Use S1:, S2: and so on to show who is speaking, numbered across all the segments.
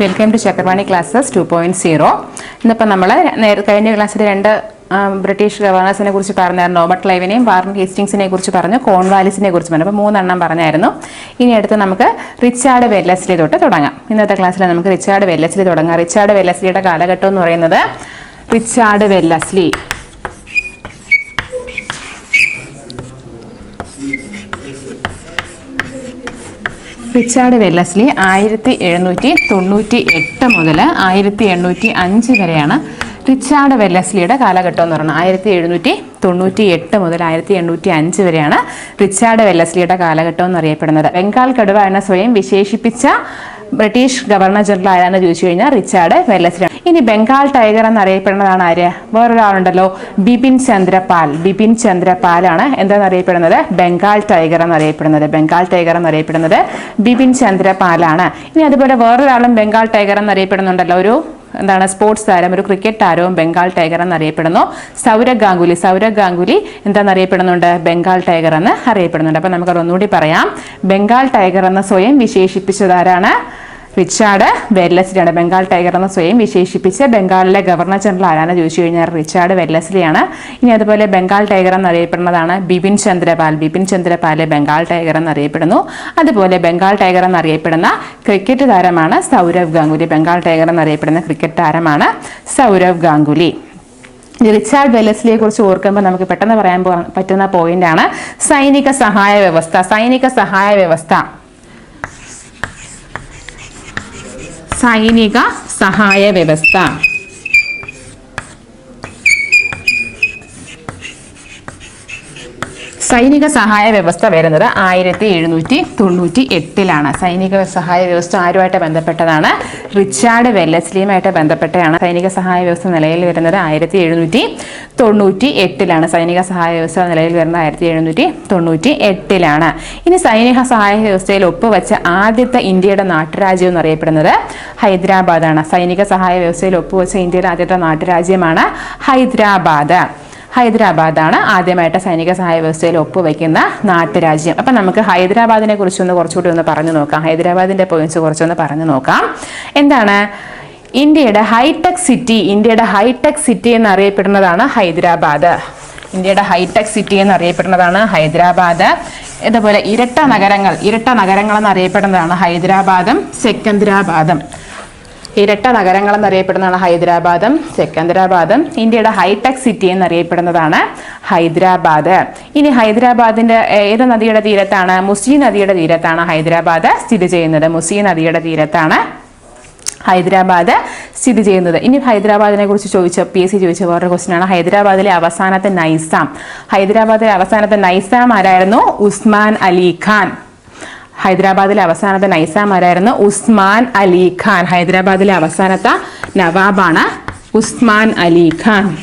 S1: Welcome to Chakravani classes two point zero ഇന്നിപ്പോൾ നമ്മൾ കഴിഞ്ഞ ക്ലാസ്സിൽ രണ്ട് ബ്രിട്ടീഷ് ഗവർണേഴ്സിനെ കുറിച്ച് പറഞ്ഞായിരുന്നു. റോബർട്ട് ലൈവിനെയും വാറൻ ഹേസ്റ്റിങ്സിനെ കുറിച്ച് പറഞ്ഞു. കോൺവാലിസിനെ കുറിച്ച് പറഞ്ഞു. അപ്പോൾ മൂന്നെണ്ണം പറഞ്ഞായിരുന്നു. ഇനി അടുത്ത് നമുക്ക് റിച്ചാർഡ് വെല്ലസ്ലി തൊട്ട് തുടങ്ങാം. ഇന്നത്തെ ക്ലാസ്സിൽ നമുക്ക് റിച്ചാർഡ് വെല്ലസ്ലി തുടങ്ങാം. റിച്ചാർഡ് വെല്ലസ്ലിയുടെ കാലഘട്ടം എന്ന് പറയുന്നത് റിച്ചാർഡ് വെല്ലസ്ലി റിച്ചാർഡ് വെല്ലസ്ലി ആയിരത്തി എഴുന്നൂറ്റി തൊണ്ണൂറ്റി എട്ട് മുതൽ ആയിരത്തി എണ്ണൂറ്റി അഞ്ച് വരെയാണ് റിച്ചാർഡ് വെല്ലസ്ലിയുടെ കാലഘട്ടം എന്ന് പറയുന്നത്. ആയിരത്തി എഴുന്നൂറ്റി തൊണ്ണൂറ്റി എട്ട് മുതൽ ആയിരത്തി എണ്ണൂറ്റി അഞ്ച് വരെയാണ് റിച്ചാർഡ് വെല്ലസ്ലിയുടെ കാലഘട്ടം എന്നറിയപ്പെടുന്നത്. ബംഗാൾ കടുവ എന്ന സ്വയം വിശേഷിപ്പിച്ച ബ്രിട്ടീഷ് ഗവർണർ ജനറൽ ആരാന്ന് ചോദിച്ചു കഴിഞ്ഞാൽ റിച്ചാർഡ് വെല്ലസ്ലി ഇനി ബംഗാൾ ടൈഗർ എന്നറിയപ്പെടുന്നതാണ് ആര്? വേറൊരാളുണ്ടല്ലോ. ബിപിൻ ചന്ദ്രപാൽ. ബിപിൻ ചന്ദ്രപാലാണ് എന്താണ് അറിയപ്പെടുന്നത് ബംഗാൾ ടൈഗർ എന്നറിയപ്പെടുന്നത്. ബംഗാൾ ടൈഗർ എന്നറിയപ്പെടുന്നത് ബിപിൻ ചന്ദ്രപാലാണ്. ഇനി അതുപോലെ വേറൊരാളും ബംഗാൾ ടൈഗർ എന്നറിയപ്പെടുന്നുണ്ടല്ലോ. ഒരു എന്താണ് സ്പോർട്സ് താരം ഒരു ക്രിക്കറ്റ് താരവും ബംഗാൾ ടൈഗർ എന്നറിയപ്പെടുന്നു. സൗരവ് ഗാംഗുലി. സൗരവ് ഗാംഗുലി എന്താണെന്നറിയപ്പെടുന്നുണ്ട് ബംഗാൾ ടൈഗർ എന്ന് അറിയപ്പെടുന്നുണ്ട്. അപ്പൊ നമുക്കത് ഒന്നുകൂടി പറയാം. ബംഗാൾ ടൈഗർ എന്ന് സ്വയം വിശേഷിപ്പിച്ചതാരാണ് റിച്ചാർഡ് വെല്ലസ്ലിയാണ് ബംഗാൾ ടൈഗർ എന്ന് സ്വയം വിശേഷിപ്പിച്ച് ബംഗാളിലെ ഗവർണർ ജനറൽ ആരാണ് ചോദിച്ചു കഴിഞ്ഞാൽ റിച്ചാർഡ് വെല്ലസ്ലിയാണ്. ഇനി അതുപോലെ ബംഗാൾ ടൈഗർ എന്നറിയപ്പെടുന്നതാണ് ബിപിൻ ചന്ദ്രപാൽ. ബിപിൻ ചന്ദ്രപാലെ ബംഗാൾ ടൈഗർ എന്നറിയപ്പെടുന്നു. അതുപോലെ ബംഗാൾ ടൈഗർ എന്നറിയപ്പെടുന്ന ക്രിക്കറ്റ് താരമാണ് സൗരവ് ഗാംഗുലി. ബംഗാൾ ടൈഗർ എന്നറിയപ്പെടുന്ന ക്രിക്കറ്റ് താരമാണ് സൗരവ് ഗാംഗുലി. റിച്ചാർഡ് വെല്ലസ്ലിയെ കുറിച്ച് ഓർക്കുമ്പോൾ നമുക്ക് പെട്ടെന്ന് പറയാൻ പറ്റുന്ന പോയിന്റാണ് സൈനിക സഹായ വ്യവസ്ഥ. സൈനിക സഹായ വ്യവസ്ഥ. സൈനിക സഹായ വ്യവസ്ഥ. സൈനിക സഹായ വ്യവസ്ഥ വരുന്നത് ആയിരത്തി എഴുന്നൂറ്റി തൊണ്ണൂറ്റി എട്ടിലാണ്. സൈനിക സഹായ വ്യവസ്ഥ ആരുമായിട്ട് ബന്ധപ്പെട്ടതാണ്? റിച്ചാർഡ് വെല്ലസ്ലിയുമായിട്ട് ബന്ധപ്പെട്ടാണ് സൈനിക സഹായ വ്യവസ്ഥ നിലയിൽ വരുന്നത് ആയിരത്തി എഴുന്നൂറ്റി തൊണ്ണൂറ്റി എട്ടിലാണ്. സൈനിക സഹായ വ്യവസ്ഥ നിലയിൽ വരുന്നത് ആയിരത്തി എഴുന്നൂറ്റി തൊണ്ണൂറ്റി എട്ടിലാണ്. ഇനി സൈനിക സഹായ വ്യവസ്ഥയിൽ ഒപ്പുവെച്ച ആദ്യത്തെ ഇന്ത്യയുടെ നാട്ടുരാജ്യം എന്നറിയപ്പെടുന്നത് ഹൈദരാബാദാണ്. സൈനിക സഹായ വ്യവസ്ഥയിൽ ഒപ്പുവെച്ച ഇന്ത്യയുടെ ആദ്യത്തെ നാട്ടുരാജ്യമാണ് ഹൈദരാബാദ്. ഹൈദരാബാദാണ് ആദ്യമായിട്ട് സൈനിക സഹായ വ്യവസ്ഥയിൽ ഒപ്പുവെക്കുന്ന നാട്ടുരാജ്യം. അപ്പം നമുക്ക് ഹൈദരാബാദിനെ കുറിച്ചൊന്ന് കുറച്ചുകൂടി ഒന്ന് പറഞ്ഞു നോക്കാം. ഹൈദരാബാദിന്റെ പോയിന്റ്സ് കുറച്ചൊന്ന് പറഞ്ഞു നോക്കാം. എന്താണ്? ഇന്ത്യയുടെ ഹൈടെക് സിറ്റി ഇന്ത്യയുടെ ഹൈടെക് സിറ്റി എന്നറിയപ്പെടുന്നതാണ് ഹൈദരാബാദ്. ഇന്ത്യയുടെ ഹൈടെക് സിറ്റി എന്നറിയപ്പെടുന്നതാണ് ഹൈദരാബാദ്. ഇതുപോലെ ഇരട്ട നഗരങ്ങൾ ഇരട്ട നഗരങ്ങൾ എന്നറിയപ്പെടുന്നതാണ് ഹൈദരാബാദും സെക്കന്ദരാബാദും. ഇരട്ട നഗരങ്ങൾ എന്നറിയപ്പെടുന്നതാണ് ഹൈദരാബാദും സെക്കന്ദരാബാദും. ഇന്ത്യയുടെ ഹൈടെക് സിറ്റി എന്നറിയപ്പെടുന്നതാണ് ഹൈദരാബാദ്. ഇനി ഹൈദരാബാദിന്റെ ഏത് നദിയുടെ തീരത്താണ്? മുസി നദിയുടെ തീരത്താണ് ഹൈദരാബാദ് സ്ഥിതി ചെയ്യുന്നത്. മുസി നദിയുടെ തീരത്താണ് ഹൈദരാബാദ് സ്ഥിതി ചെയ്യുന്നത്. ഇനി ഹൈദരാബാദിനെ കുറിച്ച് ചോദിച്ച പി എസ് സി ചോദിച്ച വേറൊരു ക്വസ്റ്റ്യൻ ആണ്. ഹൈദരാബാദിലെ അവസാനത്തെ നൈസാം. ഹൈദരാബാദിലെ അവസാനത്തെ നൈസാം ആരായിരുന്നു? ഉസ്മാൻ അലി ഖാൻ. ഹൈദരാബാദിലെ അവസാനത്തെ നൈസാമാരായിരുന്നു ഉസ്മാൻ അലി ഖാൻ. ഹൈദരാബാദിലെ അവസാനത്തെ നവാബാണ് ഉസ്മാൻ അലി ഖാൻ.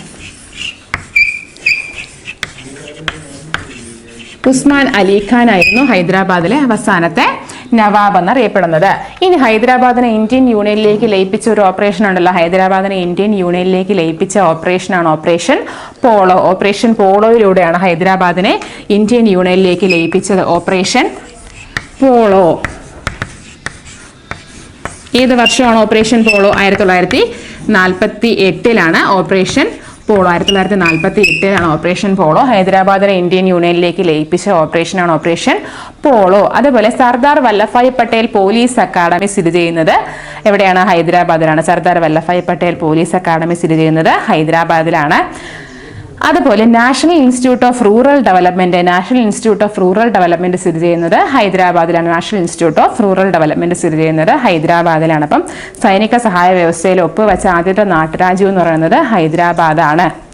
S1: ഉസ്മാൻ അലി ഖാൻ ആയിരുന്നു ഹൈദരാബാദിലെ അവസാനത്തെ നവാബ് എന്നറിയപ്പെടുന്നത്. ഇനി ഹൈദരാബാദിനെ ഇന്ത്യൻ യൂണിയനിലേക്ക് ലയിപ്പിച്ച ഒരു ഓപ്പറേഷൻ ഉണ്ടല്ലോ. ഹൈദരാബാദിനെ ഇന്ത്യൻ യൂണിയനിലേക്ക് ലയിപ്പിച്ച ഓപ്പറേഷനാണ് ഓപ്പറേഷൻ പോളോ. ഓപ്പറേഷൻ പോളോയിലൂടെയാണ് ഹൈദരാബാദിനെ ഇന്ത്യൻ യൂണിയനിലേക്ക് ലയിപ്പിച്ചത്. Operation polo. ഏത് വർഷമാണ് ഓപ്പറേഷൻ പോളോ? ആയിരത്തി തൊള്ളായിരത്തി നാൽപ്പത്തി എട്ടിലാണ് ഓപ്പറേഷൻ പോളോ. ആയിരത്തി തൊള്ളായിരത്തി നാൽപ്പത്തി എട്ടിലാണ് ഓപ്പറേഷൻ പോളോ. ഹൈദരാബാദിലെ ഇന്ത്യൻ യൂണിയനിലേക്ക് ലയിപ്പിച്ച ഓപ്പറേഷനാണ് ഓപ്പറേഷൻ പോളോ. അതുപോലെ സർദാർ വല്ലഭായ് പട്ടേൽ പോലീസ് അക്കാദമി സ്ഥിതി ചെയ്യുന്നത് എവിടെയാണ്? ഹൈദരാബാദിലാണ്. സർദാർ വല്ലഭായ് പട്ടേൽ പോലീസ് അക്കാദമി സ്ഥിതി ചെയ്യുന്നത് ഹൈദരാബാദിലാണ്. അതുപോലെ national institute of rural development national institute of rural development സ്ഥിതി ചെയ്യുന്നത് ഹൈദരാബാദിലാണ്. National institute of rural development സ്ഥിതി ചെയ്യുന്നത് ഹൈദരാബാദിലാണ്. അപ്പം സൈനിക സഹായ വ്യവസ്ഥയിൽ ഒപ്പുവെച്ച ആദ്യത്തെ നാട്ടുരാജ്യം എന്ന് പറയുന്നത് ഹൈദരാബാദാണ്.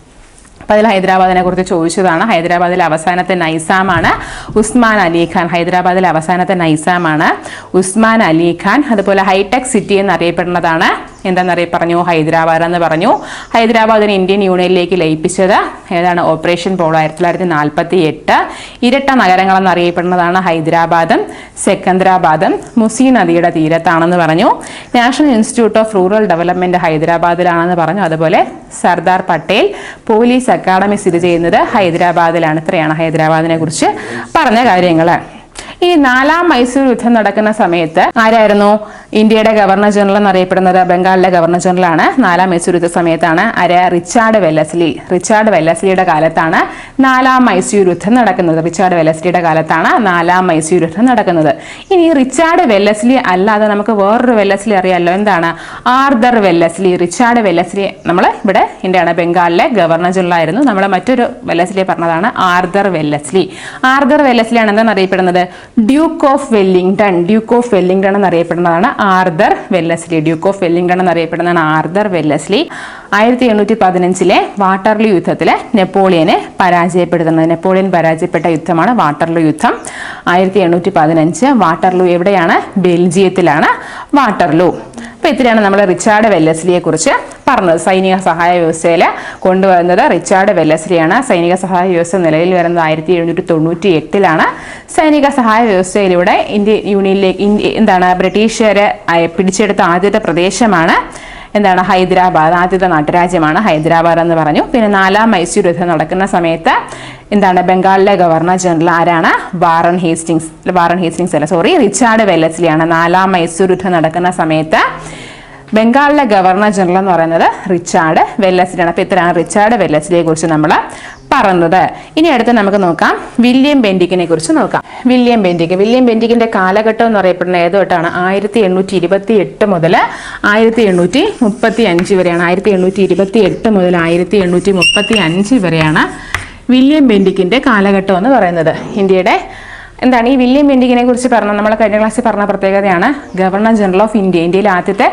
S1: അപ്പം അതിൽ ഹൈദരാബാദിനെ കുറിച്ച് ചോദിച്ചതാണ്. ഹൈദരാബാദിലെ അവസാനത്തെ നൈസാമാണ് ഉസ്മാൻ അലി ഖാൻ. ഹൈദരാബാദിലെ അവസാനത്തെ നൈസാമാണ് ഉസ്മാൻ അലി ഖാൻ. അതുപോലെ ഹൈടെക് സിറ്റി എന്നറിയപ്പെടുന്നതാണ് എന്താണെന്നറിയ പറഞ്ഞു. ഹൈദരാബാദ് എന്ന് പറഞ്ഞു. ഹൈദരാബാദിന് ഇന്ത്യൻ യൂണിയനിലേക്ക് ലയിപ്പിച്ചത് ഏതാണ്? ഓപ്പറേഷൻ പോളോ ആയിരത്തി തൊള്ളായിരത്തി നാൽപ്പത്തി എട്ട് ഇരട്ട നഗരങ്ങളെന്നറിയപ്പെടുന്നതാണ് ഹൈദരാബാദും സെക്കന്ദരാബാദും. മുസി നദിയുടെ തീരത്താണെന്ന് പറഞ്ഞു. National institute of rural development ഹൈദരാബാദിലാണെന്ന് പറഞ്ഞു. അതുപോലെ സർദാർ പട്ടേൽ പോലീസ് അക്കാദമി സ്ഥിതി ചെയ്യുന്നത് ഹൈദരാബാദിലാണ്. ഇത്രയാണ് ഹൈദരാബാദിനെ കുറിച്ച് പറഞ്ഞ കാര്യങ്ങൾ ഇനി നാലാം മൈസൂർ യുദ്ധം നടക്കുന്ന സമയത്ത് ആരായിരുന്നു? ഇന്ത്യയുടെ ഗവർണർ ജനറൽ എന്നറിയപ്പെടുന്നത് ബംഗാളിലെ ഗവർണർ ജനറലാണ് നാലാം മൈസൂർ യുദ്ധ സമയത്താണ് ആര്? Richard Wellesley. റിച്ചാർഡ് വെല്ലസ്ലിയുടെ കാലത്താണ് നാലാം മൈസൂർ യുദ്ധം നടക്കുന്നത്. റിച്ചാർഡ് വെല്ലസ്ലിയുടെ കാലത്താണ് നാലാം മൈസൂർ യുദ്ധം നടക്കുന്നത്. ഇനി റിച്ചാർഡ് വെല്ലസ്ലി അല്ലാതെ നമുക്ക് വേറൊരു വെല്ലസ്ലി അറിയാമല്ലോ എന്താണ്? Arthur Wellesley. റിച്ചാർഡ് വെല്ലസ്ലി നമ്മൾ ഇവിടെ ഇന്ത്യയാണ്. ബംഗാളിലെ ഗവർണർ ജനറൽ ആയിരുന്നു. നമ്മൾ മറ്റൊരു വെല്ലസ്ലിയെ പറഞ്ഞതാണ് ആർദർ വെല്ലസ്ലി. ആർദർ വെല്ലസ്ലിയാണ് എന്താണ് അറിയപ്പെടുന്നത്? Duke of Wellington duke of Wellington എന്നറിയപ്പെടുന്നതാണ് Arthur Wellesley. Duke of Wellington എന്നറിയപ്പെടുന്നതാണ് Arthur Wellesley. ആയിരത്തി എണ്ണൂറ്റി പതിനഞ്ചിലെ വാട്ടർലു യുദ്ധത്തിൽ നെപ്പോളിയനെ പരാജയപ്പെടുത്തുന്നത്. നെപ്പോളിയൻ പരാജയപ്പെട്ട യുദ്ധമാണ് വാട്ടർലു യുദ്ധം. ആയിരത്തി എണ്ണൂറ്റി പതിനഞ്ച് വാട്ടർലു എവിടെയാണ്? ബെൽജിയത്തിലാണ് വാട്ടർലു. അപ്പോൾ ഇത്രയാണ് നമ്മൾ റിച്ചാർഡ് വെല്ലസ്ലിയെ കുറിച്ച് പറഞ്ഞത് സൈനിക സഹായ വ്യവസ്ഥയിൽ കൊണ്ടുവരുന്നത് റിച്ചാർഡ് വെല്ലസ്ലിയാണ് സൈനിക സഹായ വ്യവസ്ഥ നിലവിൽ വരുന്നത് ആയിരത്തി എഴുന്നൂറ്റി തൊണ്ണൂറ്റി എട്ടിലാണ് സൈനിക സഹായ വ്യവസ്ഥയിലൂടെ ഇന്ത്യ യൂണിയനിലേക്ക് ഇന്ത്യ എന്താണ് ബ്രിട്ടീഷുകാരെ പിടിച്ചെടുത്ത ആദ്യത്തെ പ്രദേശമാണ് എന്താണ് ഹൈദരാബാദ്. ആദ്യത്തെ നാട്ടുരാജ്യമാണ് ഹൈദരാബാദ് എന്ന് പറഞ്ഞു. പിന്നെ നാലാം മൈസൂർ യുദ്ധം നടക്കുന്ന സമയത്ത് എന്താണ് ബംഗാളിലെ ഗവർണർ ജനറൽ ആരാണ്? വാറൺ ഹേസ്റ്റിങ്സ് വാറൺ ഹേസ്റ്റിങ്സ് അല്ല സോറി റിച്ചാർഡ് വെല്ലസ്ലിയാണ് നാലാം മൈസൂർ യുദ്ധം നടക്കുന്ന സമയത്ത് ബംഗാളിലെ ഗവർണർ ജനറൽ എന്ന് പറയുന്നത് റിച്ചാർഡ് വെല്ലസ്ലിയാണ് അപ്പോൾ ഇത്രയാണ് റിച്ചാർഡ് വെല്ലസ്ലിയെ കുറിച്ച് നമ്മൾ പറഞ്ഞത്. ഇനി അടുത്ത് നമുക്ക് നോക്കാം. വില്യം ബെൻഡിക്കിനെ കുറിച്ച് നോക്കാം. വില്യം ബെൻഡിക്ക് വില്യം ബെൻഡിക്കിന്റെ കാലഘട്ടം എന്ന് പറയപ്പെടുന്ന ഏതോട്ടാണ് തൊട്ടാണ്? ആയിരത്തി എണ്ണൂറ്റി ഇരുപത്തി എട്ട് മുതൽ ആയിരത്തി എണ്ണൂറ്റി മുപ്പത്തി അഞ്ച് വരെയാണ്. ആയിരത്തി എണ്ണൂറ്റി ഇരുപത്തി എട്ട് മുതൽ ആയിരത്തി എണ്ണൂറ്റി മുപ്പത്തി അഞ്ച് വരെയാണ് വില്യം ബെൻഡിക്കിന്റെ കാലഘട്ടം എന്ന് പറയുന്നത്. ഇന്ത്യയുടെ എന്താണ് ഈ വില്യം ബെൻഡിങ്ങിനെ കുറിച്ച് പറഞ്ഞ നമ്മൾ കഴിഞ്ഞ ക്ലാസ്സിൽ പറഞ്ഞ പ്രത്യേകതയാണ്. ഗവർണർ ജനറൽ ഓഫ് ഇന്ത്യ ഇന്ത്യയിലെ ആദ്യത്തെ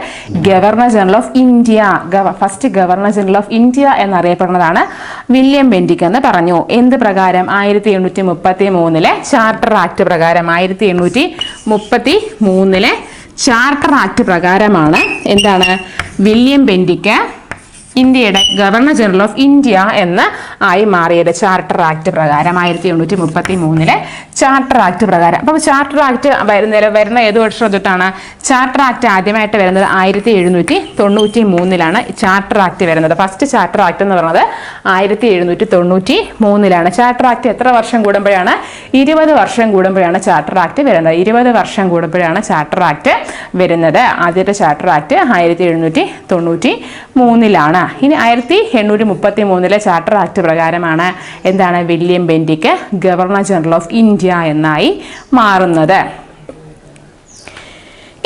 S1: governor general of India first governor general of India എന്നറിയപ്പെടുന്നതാണ് William Bentinck എന്ന് പറഞ്ഞു. എന്ത് പ്രകാരം? ആയിരത്തി എണ്ണൂറ്റി മുപ്പത്തി മൂന്നിലെ ചാർട്ടർ ആക്ട് പ്രകാരം. ആയിരത്തി എണ്ണൂറ്റി മുപ്പത്തി മൂന്നിലെ ചാർട്ടർ ആക്ട് പ്രകാരമാണ് എന്താണ് വില്യം ബെൻഡിക്ക് ഇന്ത്യയുടെ ഗവർണർ ജനറൽ ഓഫ് ഇന്ത്യ എന്ന് ആയി മാറിയത് ചാർട്ടർ ആക്ട് പ്രകാരം ആയിരത്തി എണ്ണൂറ്റി മുപ്പത്തി മൂന്നിലെ ചാർട്ടർ ആക്ട് പ്രകാരം അപ്പോൾ ചാർട്ടർ ആക്ട് വരുന്ന വരുന്ന ഏത് വർഷം തൊട്ടാണ് ചാർട്ടർ ആക്ട് ആദ്യമായിട്ട് വരുന്നത് ആയിരത്തി എഴുന്നൂറ്റി തൊണ്ണൂറ്റി മൂന്നിലാണ് ചാർട്ടർ ആക്ട് വരുന്നത് ഫസ്റ്റ് ചാർട്ടർ ആക്ട് എന്ന് പറയുന്നത് ആയിരത്തി എഴുന്നൂറ്റി തൊണ്ണൂറ്റി മൂന്നിലാണ് ചാർട്ടർ ആക്ട് എത്ര വർഷം കൂടുമ്പോഴാണ് ഇരുപത് വർഷം കൂടുമ്പോഴാണ് ചാർട്ടർ ആക്ട് വരുന്നത് ഇരുപത് വർഷം കൂടുമ്പോഴാണ് ചാർട്ടർ ആക്ട് വരുന്നത് ആദ്യത്തെ ചാർട്ടർ ആക്ട് ആയിരത്തി എഴുന്നൂറ്റി തൊണ്ണൂറ്റി മൂന്നിലാണ് ഇനി ആയിരത്തി എണ്ണൂറ്റി മുപ്പത്തി മൂന്നിലെ ചാർട്ടർ ആക്ട് പ്രകാരമാണ് എന്താണ് William Bentinck governor general of India എന്നായി മാറുന്നത്.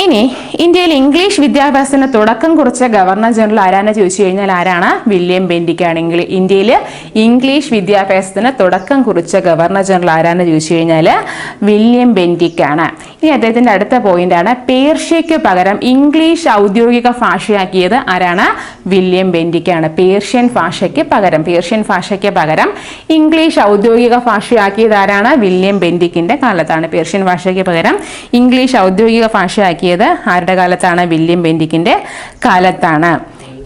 S1: ഇനി ഇന്ത്യയിൽ ഇംഗ്ലീഷ് വിദ്യാഭ്യാസത്തിന് തുടക്കം കുറിച്ച ഗവർണർ ജനറൽ ആരാന്ന് ചോദിച്ചു കഴിഞ്ഞാൽ ആരാണ്? വില്യം ബെൻഡിക്കാണെങ്കിൽ ഇന്ത്യയിൽ ഇംഗ്ലീഷ് വിദ്യാഭ്യാസത്തിന് തുടക്കം കുറിച്ച ഗവർണർ ജനറൽ ആരാന്ന് ചോദിച്ചു കഴിഞ്ഞാൽ വില്യം ബെൻഡിക്കാണ് ഇനി അദ്ദേഹത്തിന്റെ അടുത്ത പോയിന്റ് ആണ്. പേർഷ്യയ്ക്ക് പകരം ഇംഗ്ലീഷ് ഔദ്യോഗിക ഭാഷയാക്കിയത് ആരാണ്? വില്യം ബെൻഡിക്കാണ് പേർഷ്യൻ ഭാഷയ്ക്ക് പകരം പേർഷ്യൻ ഭാഷയ്ക്ക് പകരം ഇംഗ്ലീഷ് ഔദ്യോഗിക ഭാഷയാക്കിയത് ആരാണ്? വില്യം ബെൻഡിക്കിന്റെ കാലത്താണ്. പേർഷ്യൻ ഭാഷയ്ക്ക് പകരം ഇംഗ്ലീഷ് ഔദ്യോഗിക ഭാഷയാക്കിയത് ആരുടെ കാലത്താണ്? വില്യം ബെൻഡിക്കിന്റെ കാലത്താണ്.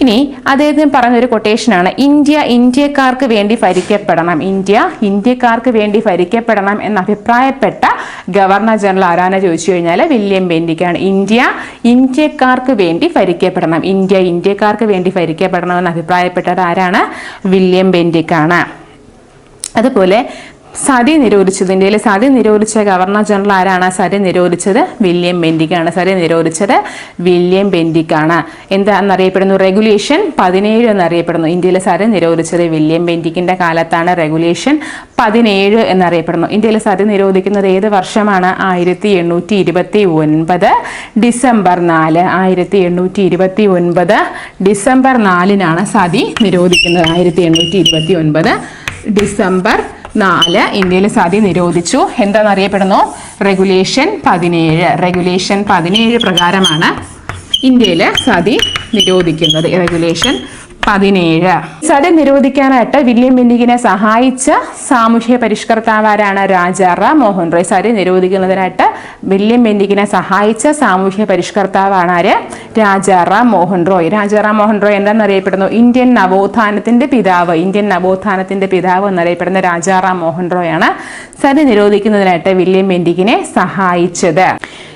S1: ഇനി അദ്ദേഹത്തിന് പറഞ്ഞൊരു കൊട്ടേഷനാണ് ഇന്ത്യ ഇന്ത്യക്കാർക്ക് വേണ്ടി ഭരിക്കപ്പെടണം ഇന്ത്യ ഇന്ത്യക്കാർക്ക് വേണ്ടി ഭരിക്കപ്പെടണം എന്ന് അഭിപ്രായപ്പെട്ട ഗവർണർ ജനറൽ ആരാനെ ചോദിച്ചു കഴിഞ്ഞാൽ വില്യം ബെൻഡിക്കാണ് ഇന്ത്യ ഇന്ത്യക്കാർക്ക് വേണ്ടി ഭരിക്കപ്പെടണം ഇന്ത്യ ഇന്ത്യക്കാർക്ക് വേണ്ടി ഭരിക്കപ്പെടണം എന്ന് അഭിപ്രായപ്പെട്ടത് ആരാണ്? വില്യം ബെൻഡിക്കാണ് അതുപോലെ സതി നിരോധിച്ചത്. ഇന്ത്യയിൽ സതി നിരോധിച്ച ഗവർണർ ജനറൽ ആരാണ്? സതി നിരോധിച്ചത് വില്യം ബെൻഡിക്കാണ് സതി നിരോധിച്ചത് വില്യം ബെൻഡിക്കാണ് എന്താണെന്നറിയപ്പെടുന്നു റെഗുലേഷൻ പതിനേഴ് എന്നറിയപ്പെടുന്നു. ഇന്ത്യയിലെ സതി നിരോധിച്ചത് വില്യം ബെൻഡിക്കിന്റെ കാലത്താണ് റെഗുലേഷൻ പതിനേഴ് എന്നറിയപ്പെടുന്നു. ഇന്ത്യയിലെ സതി നിരോധിക്കുന്നത് ഏത് വർഷമാണ്? ആയിരത്തി എണ്ണൂറ്റി ഇരുപത്തി ഒൻപത് ഡിസംബർ നാല്. ആയിരത്തി എണ്ണൂറ്റി ഇരുപത്തി ഒൻപത് ഡിസംബർ നാലിനാണ് സതി നിരോധിക്കുന്നത്. ആയിരത്തി എണ്ണൂറ്റി ഇരുപത്തി ഒൻപത് ഡിസംബർ നാല് ഇന്ത്യയിൽ സതി നിരോധിച്ചു. എന്താണെന്നറിയപ്പെടുന്നു? റെഗുലേഷൻ പതിനേഴ്. റെഗുലേഷൻ പതിനേഴ് പ്രകാരമാണ് ഇന്ത്യയിൽ സതി നിരോധിക്കുന്നത്. റെഗുലേഷൻ പതിനേഴ്. സതി നിരോധിക്കാനായിട്ട് വില്യം ബെന്നിങ്ങിനെ സഹായിച്ച സാമൂഹ്യ പരിഷ്കർത്താവാരാണ് രാജാറാം മോഹൻ റോയ്. സതി നിരോധിക്കുന്നതിനായിട്ട് വില്യം ബെന്നിങ്ങിനെ സഹായിച്ച സാമൂഹ്യ പരിഷ്കർത്താവാണ് ആര്? രാജാറാം മോഹൻ റോയ്. രാജാറാം മോഹൻ റോയ് എന്താണെന്നറിയപ്പെടുന്നു ഇന്ത്യൻ നവോത്ഥാനത്തിന്റെ പിതാവ്. ഇന്ത്യൻ നവോത്ഥാനത്തിന്റെ പിതാവ് എന്നറിയപ്പെടുന്ന രാജാറാം മോഹൻ റോയ് ആണ്. സതി നിരോധിക്കുന്നതിനായിട്ട് വില്യം ബെന്റിക്കിനെ സഹായിച്ചത്.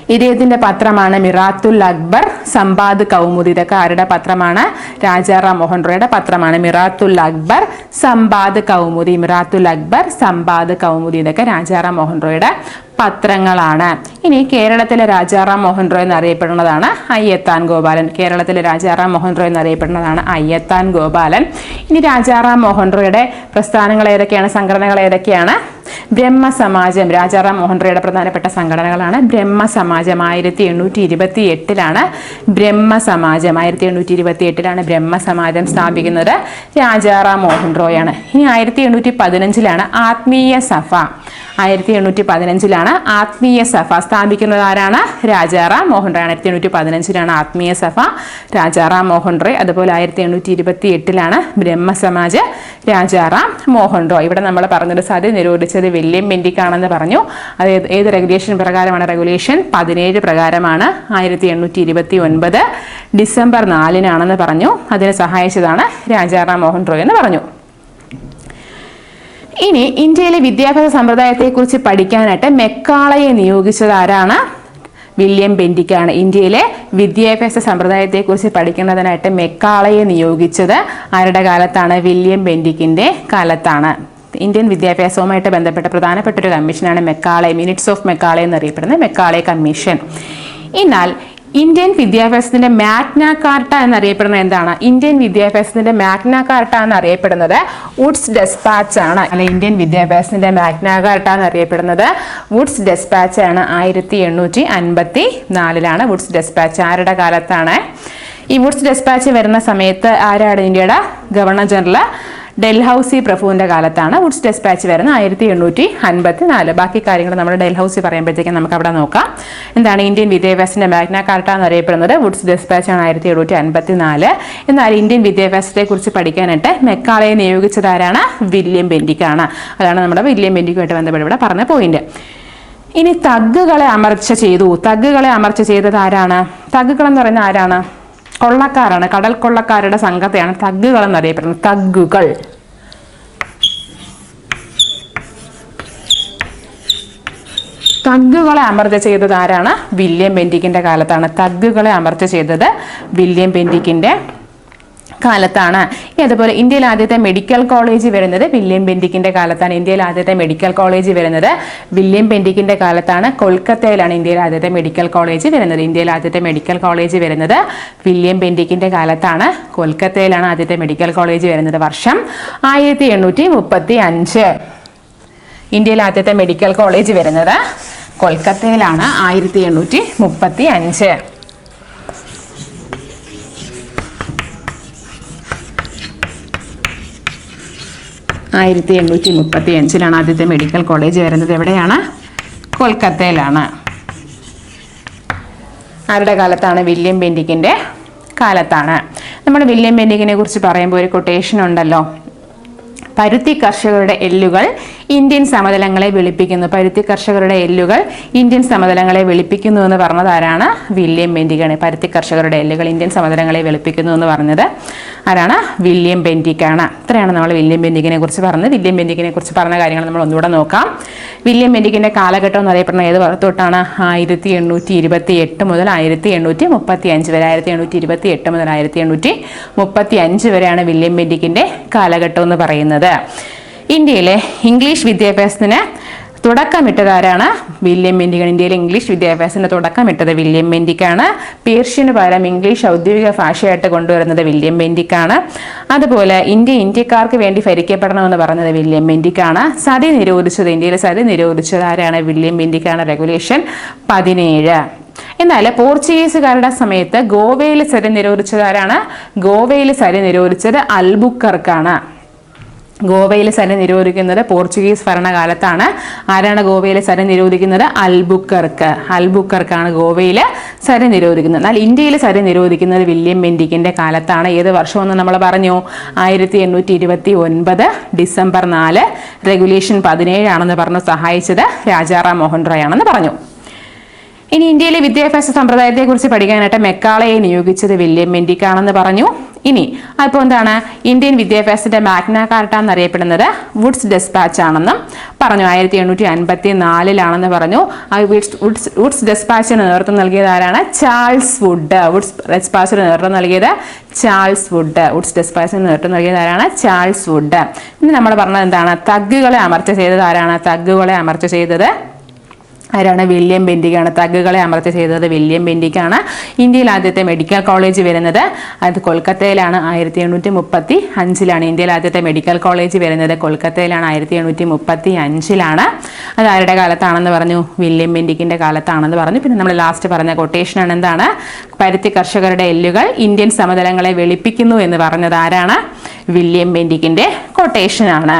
S1: ഇദ്ദേഹത്തിന്റെ പത്രമാണ് മിറാത്തുൽ അക്ബർ സമ്പാദ് കൗമുദി ഇതൊക്കെ ആരുടെ പത്രമാണ്? രാജാറാം മോഹൻ റോയുടെ പത്രമാണ്. മിറാത്തുൽ അക്ബർ സമ്പാദ് കൗമുദി. മിറാത്തുൽ അക്ബർ സമ്പാദ് കൗമുദി ഇതൊക്കെ രാജാറാം മോഹൻ റോയുടെ പത്രങ്ങളാണ്. ഇനി കേരളത്തിലെ രാജാറാം മോഹൻ റോയ് എന്നറിയപ്പെടുന്നതാണ് അയ്യത്താൻ ഗോപാലൻ. കേരളത്തിലെ രാജാറാം മോഹൻ റോയ് എന്നറിയപ്പെടുന്നതാണ് അയ്യത്താൻ ഗോപാലൻ. ഇനി രാജാറാം മോഹൻ റോയുടെ പ്രസ്ഥാനങ്ങൾ ഏതൊക്കെയാണ്? സംഘടനകൾ ഏതൊക്കെയാണ്? ബ്രഹ്മസമാജം രാജാറാം മോഹൻ റോയുടെ പ്രധാനപ്പെട്ട സംഘടനകളാണ്. ബ്രഹ്മസമാജം ആയിരത്തി എണ്ണൂറ്റി ഇരുപത്തി എട്ടിലാണ് ബ്രഹ്മസമാജം. ആയിരത്തി എണ്ണൂറ്റി ഇരുപത്തി എട്ടിലാണ് ബ്രഹ്മസമാജം സ്ഥാപിക്കുന്നത് രാജാറാം മോഹൻ റോയാണ് ഇനി ആയിരത്തി എണ്ണൂറ്റി പതിനഞ്ചിലാണ് ആത്മീയ സഭ. ആയിരത്തി എണ്ണൂറ്റി പതിനഞ്ചിലാണ് ആത്മീയ സഭ സ്ഥാപിക്കുന്നത് ആരാണ്? രാജാറാം മോഹൻ റോയ് ആയിരത്തി എണ്ണൂറ്റി പതിനഞ്ചിലാണ് ആത്മീയ സഭ രാജാറാം മോഹൻ റോയ് അതുപോലെ ആയിരത്തി എണ്ണൂറ്റി ഇരുപത്തി എട്ടിലാണ് ബ്രഹ്മസമാജ് രാജാറാം മോഹൻ റോയ് ഇവിടെ നമ്മൾ പറഞ്ഞൊരു സതി നിരോധിച്ചത് വില്യം ബെൻഡിക്കാണെന്ന് പറഞ്ഞു. അത് ഏത് റെഗുലേഷൻ പ്രകാരമാണ് റെഗുലേഷൻ പതിനേഴ് പ്രകാരമാണ്. ആയിരത്തി എണ്ണൂറ്റി ഇരുപത്തി ഒൻപത് ഡിസംബർ നാലിനാണെന്ന് പറഞ്ഞു. അതിനെ സഹായിച്ചതാണ് രാജാറാം മോഹൻ റോയ് എന്ന് പറഞ്ഞു. ഇനി ഇന്ത്യയിലെ വിദ്യാഭ്യാസ സമ്പ്രദായത്തെക്കുറിച്ച് പഠിക്കാനായിട്ട് മെക്കാളയെ നിയോഗിച്ചത് ആരാണ്? വില്യം ബെൻഡിക്കാണ് ഇന്ത്യയിലെ വിദ്യാഭ്യാസ സമ്പ്രദായത്തെക്കുറിച്ച് പഠിക്കുന്നതിനായിട്ട് മെക്കാളയെ നിയോഗിച്ചത് ആരുടെ കാലത്താണ്? വില്യം ബെൻഡിക്കിന്റെ കാലത്താണ്. ഇന്ത്യൻ വിദ്യാഭ്യാസവുമായിട്ട് ബന്ധപ്പെട്ട പ്രധാനപ്പെട്ട ഒരു കമ്മീഷനാണ് മെക്കാളെ മിനിറ്റ്സ് ഓഫ് മെക്കാളെ എന്നറിയപ്പെടുന്ന മെക്കാളെ കമ്മീഷൻ. എന്നാൽ ഇന്ത്യൻ വിദ്യാഭ്യാസത്തിന്റെ മാഗ്ന കാർട്ട എന്നറിയപ്പെടുന്നത് എന്താണ്? ഇന്ത്യൻ വിദ്യാഭ്യാസത്തിന്റെ മാഗ്ന കാർട്ട എന്നറിയപ്പെടുന്നത് വുഡ്സ് ഡെസ്പാച്ച് ആണ്. അല്ലെ ഇന്ത്യൻ വിദ്യാഭ്യാസത്തിന്റെ മാഗ്ന കാർട്ട എന്നറിയപ്പെടുന്നത് വുഡ്സ് ഡെസ്പാച്ച് ആണ്. ആയിരത്തി എണ്ണൂറ്റി അൻപത്തി നാലിലാണ് വുഡ്സ് ഡെസ്പാച്ച്. ആരുടെ കാലത്താണ്? ഈ വുഡ്സ് ഡെസ്പാച്ച് വരുന്ന സമയത്ത് ആരാണ് ഇന്ത്യയുടെ ഗവർണർ ജനറൽ ഡൽഹൌസി പ്രഭുവിന്റെ കാലത്താണ് വുഡ്സ് ഡെസ്പാച്ച് വരുന്നത്. ആയിരത്തി എണ്ണൂറ്റി അൻപത്തി നാല് ബാക്കി കാര്യങ്ങൾ നമ്മൾ ഡൽഹൌസി പറയുമ്പോഴത്തേക്കും നമുക്ക് അവിടെ നോക്കാം. എന്താണ് ഇന്ത്യൻ വിദ്യാഭ്യാസത്തിന്റെ മാഗ്ന കാർട്ട എന്നറിയപ്പെടുന്നത് വുഡ്സ് ഡെസ്പാച്ച് ആണ് ആയിരത്തി എണ്ണൂറ്റി അൻപത്തി നാല് എന്നാൽ ഇന്ത്യൻ വിദ്യാഭ്യാസത്തെക്കുറിച്ച് പഠിക്കാനായിട്ട് മെക്കാളയെ നിയോഗിച്ചതാരാണ് വില്യം ബെൻഡിക്കാണ് അതാണ് നമ്മുടെ വില്യം ബെൻഡിക്കുമായിട്ട് ബന്ധപ്പെട്ട് ഇവിടെ പറഞ്ഞ പോയിന്റ് ഇനി തഗ്ഗുകളെ അമർച്ച ചെയ്തു. തഗ്ഗുകളെ അമർച്ച ചെയ്തത് ആരാണ്? തഗ്ഗുകൾ എന്ന് പറയുന്നത് ആരാണ്? കൊള്ളക്കാരാണ് കടൽ കൊള്ളക്കാരുടെ സംഘത്തെയാണ് തഗ്ഗുകൾ എന്നറിയപ്പെടുന്നത് തഗ്ഗുകൾ. തഗ്ഗുകളെ അമർച്ച ചെയ്തത് ആരാണ്? വില്യം ബെൻഡിക്കിന്റെ കാലത്താണ്. തഗ്ഗുകളെ അമർച്ച ചെയ്തത് വില്യം ബെൻഡിക്കിന്റെ കാലത്താണ്. അതുപോലെ ഇന്ത്യയിൽ ആദ്യത്തെ മെഡിക്കൽ കോളേജ് വരുന്നത് വില്യം ബെൻഡിക്കിന്റെ കാലത്താണ്. ഇന്ത്യയിൽ ആദ്യത്തെ മെഡിക്കൽ കോളേജ് വരുന്നത് വില്യം ബെൻഡിക്കിന്റെ കാലത്താണ്. കൊൽക്കത്തയിലാണ് ഇന്ത്യയിൽ ആദ്യത്തെ മെഡിക്കൽ കോളേജ് വരുന്നത്. ഇന്ത്യയിൽ ആദ്യത്തെ മെഡിക്കൽ കോളേജ് വരുന്നത് വില്യം ബെൻഡിക്കിന്റെ കാലത്താണ്. കൊൽക്കത്തയിലാണ് ആദ്യത്തെ മെഡിക്കൽ കോളേജ് വരുന്നത് വർഷം ആയിരത്തി എണ്ണൂറ്റി മുപ്പത്തി അഞ്ച് ഇന്ത്യയിൽ ആദ്യത്തെ മെഡിക്കൽ കോളേജ് വരുന്നത് കൊൽക്കത്തയിലാണ് ആയിരത്തി എണ്ണൂറ്റി മുപ്പത്തി അഞ്ച് ആയിരത്തി എണ്ണൂറ്റി മുപ്പത്തി അഞ്ചിലാണ് ആദ്യത്തെ മെഡിക്കൽ കോളേജ് വരുന്നത്. എവിടെയാണ്? കൊൽക്കത്തയിലാണ്. ആരുടെ കാലത്താണ് വില്യം ബെൻഡിക്കിന്റെ കാലത്താണ്. നമ്മൾ വില്യം ബെൻഡിക്കിനെ കുറിച്ച് പറയുമ്പോൾ ഒരു കൊട്ടേഷൻ ഉണ്ടല്ലോ. പരുത്തി കർഷകരുടെ എല്ലുകൾ ഇന്ത്യൻ സമതലങ്ങളെ വെളുപ്പിക്കുന്നു. പരുത്തി കർഷകരുടെ എല്ലുകൾ ഇന്ത്യൻ സമതലങ്ങളെ വെളുപ്പിക്കുന്നു എന്ന് പറഞ്ഞതാരാണ് വില്യം ബെൻഡിക്കാണ് പരുത്തി കർഷകരുടെ എല്ലുകൾ ഇന്ത്യൻ സമതലങ്ങളെ വെളുപ്പിക്കുന്നു എന്ന് പറഞ്ഞത് ആരാണ്? വില്യം ബെൻഡിക്കാണ് ഇത്രയാണ് നമ്മൾ വില്യം ബെൻഡിക്കിനെ കുറിച്ച് പറഞ്ഞത്. വില്യം ബെൻഡിക്കിനെ കുറിച്ച് പറഞ്ഞ കാര്യങ്ങൾ നമ്മൾ ഒന്നുകൂടെ നോക്കാം. വില്യം ബെൻഡിക്കിന്റെ കാലഘട്ടം എന്ന് അറിയപ്പെടുന്ന ഏത് തൊട്ടാണ്? ആയിരത്തി എണ്ണൂറ്റി ഇരുപത്തി എട്ട് മുതൽ ആയിരത്തി എണ്ണൂറ്റി മുപ്പത്തി അഞ്ച് വരെ. ആയിരത്തി എണ്ണൂറ്റി ഇരുപത്തി എട്ട് മുതൽ ആയിരത്തി എണ്ണൂറ്റി മുപ്പത്തി അഞ്ച് വരെയാണ് വില്യം ബെൻഡിക്കിന്റെ കാലഘട്ടം എന്ന് പറയുന്നത്. ഇന്ത്യയിലെ ഇംഗ്ലീഷ് വിദ്യാഭ്യാസത്തിന് തുടക്കമിട്ടതാരാണ്? വില്യം മെൻഡിക്കാണ്. ഇന്ത്യയിലെ ഇംഗ്ലീഷ് വിദ്യാഭ്യാസത്തിന് തുടക്കമിട്ടത് വില്യം മെൻഡിക്കാണ്. പേർഷ്യന് പകരം ഇംഗ്ലീഷ് ഔദ്യോഗിക ഭാഷയായിട്ട് കൊണ്ടുവരുന്നത് വില്യം മെൻഡിക്കാണ്. അതുപോലെ ഇന്ത്യ ഇന്ത്യക്കാർക്ക് വേണ്ടി ഭരിക്കപ്പെടണമെന്ന് പറഞ്ഞത് വില്യം മെൻഡിക്കാണ്. സതി നിരോധിച്ചത് ഇന്ത്യയിലെ സതി നിരോധിച്ചത് ആരാണ്? വില്യം മെൻഡിക്കാണ്. റെഗുലേഷൻ പതിനേഴ്. എന്നാൽ പോർച്ചുഗീസുകാരുടെ സമയത്ത് ഗോവയിൽ സരി നിരോധിച്ചത് ആരാണ്? ഗോവയിൽ സരി നിരോധിച്ചത് അൽബുക്കർക്കാണ്. ഗോവയിൽ സന നിരോധിക്കുന്നത് പോർച്ചുഗീസ് ഭരണകാലത്താണ്. ആരാണ് ഗോവയിൽ സന നിരോധിക്കുന്നത്? അൽബുക്കർക്ക്. അൽബുക്കർക്കാണ് ഗോവയിൽ സര നിരോധിക്കുന്നത്. എന്നാൽ ഇന്ത്യയിൽ സര നിരോധിക്കുന്നത് വില്യം ബെൻഡിക്കിന്റെ കാലത്താണ്. ഏത് വർഷമെന്ന് നമ്മൾ പറഞ്ഞു? ആയിരത്തി എണ്ണൂറ്റി ഇരുപത്തി ഒൻപത് ഡിസംബർ നാല് റെഗുലേഷൻ പതിനേഴാണെന്ന് പറഞ്ഞ്. സഹായിച്ചത് രാജാറാം മോഹൻ റോയ് ആണെന്ന് പറഞ്ഞു. ഇനി ഇന്ത്യയിലെ വിദ്യാഭ്യാസ സമ്പ്രദായത്തെക്കുറിച്ച് പഠിക്കാനായിട്ട് മെക്കാളയെ നിയോഗിച്ചത് വില്യം മെൻഡിക്കാണെന്ന് പറഞ്ഞു. ഇനി അപ്പോൾ എന്താണ്? ഇന്ത്യൻ വിദ്യാഭ്യാസത്തിന്റെ മാഗ്ന കാർട്ട എന്നറിയപ്പെടുന്നത് വുഡ്സ് ഡെസ്പാച്ച് ആണെന്നും പറഞ്ഞു. ആയിരത്തി എണ്ണൂറ്റി അൻപത്തി നാലിലാണെന്ന് പറഞ്ഞു വുഡ്സ് വുഡ്സ് ഡെസ്പാച്ചിന് നേതൃത്വം നൽകിയത് ആരാണ്? Charles would. വുഡ്സ് ഡെസ്പാച്ചിന് നേതൃത്വം നൽകിയത് ചാൾസ് വുഡ്. വുഡ്സ് ഡെസ്പാച്ചിന് നേതൃത്വം നൽകിയത് ആരാണ്? Charles Wood. ഇനി നമ്മൾ പറഞ്ഞത് എന്താണ്? തഗ്ഗുകളെ അമർച്ച ചെയ്തത് ആരാണ്? തഗ്ഗുകളെ അമർച്ച ചെയ്തത് ആരാണ് വില്യം ബെൻഡിക്കാണ് തഗ്ഗുകളെ അമർച്ച ചെയ്തത് വില്യം ബെൻഡിക്കാണ് ഇന്ത്യയിൽ ആദ്യത്തെ മെഡിക്കൽ കോളേജ് വരുന്നത് അത് കൊൽക്കത്തയിലാണ്. ആയിരത്തി എണ്ണൂറ്റി മുപ്പത്തി അഞ്ചിലാണ് ഇന്ത്യയിൽ ആദ്യത്തെ മെഡിക്കൽ കോളേജ് വരുന്നത് കൊൽക്കത്തയിലാണ്. ആയിരത്തി എണ്ണൂറ്റി മുപ്പത്തി അഞ്ചിലാണ് അത് ആരുടെ കാലത്താണെന്ന് പറഞ്ഞു? വില്യം ബെൻഡിക്കിന്റെ കാലത്താണെന്ന് പറഞ്ഞു. പിന്നെ നമ്മൾ ലാസ്റ്റ് പറഞ്ഞ കൊട്ടേഷനാണ് എന്താണ്? പരുത്തി കർഷകരുടെ എല്ലുകൾ ഇന്ത്യൻ സമതലങ്ങളെ വെളുപ്പിക്കുന്നു എന്ന് പറഞ്ഞത് ആരാണ്? വില്യം ബെൻഡിക്കിന്റെ കൊട്ടേഷനാണ്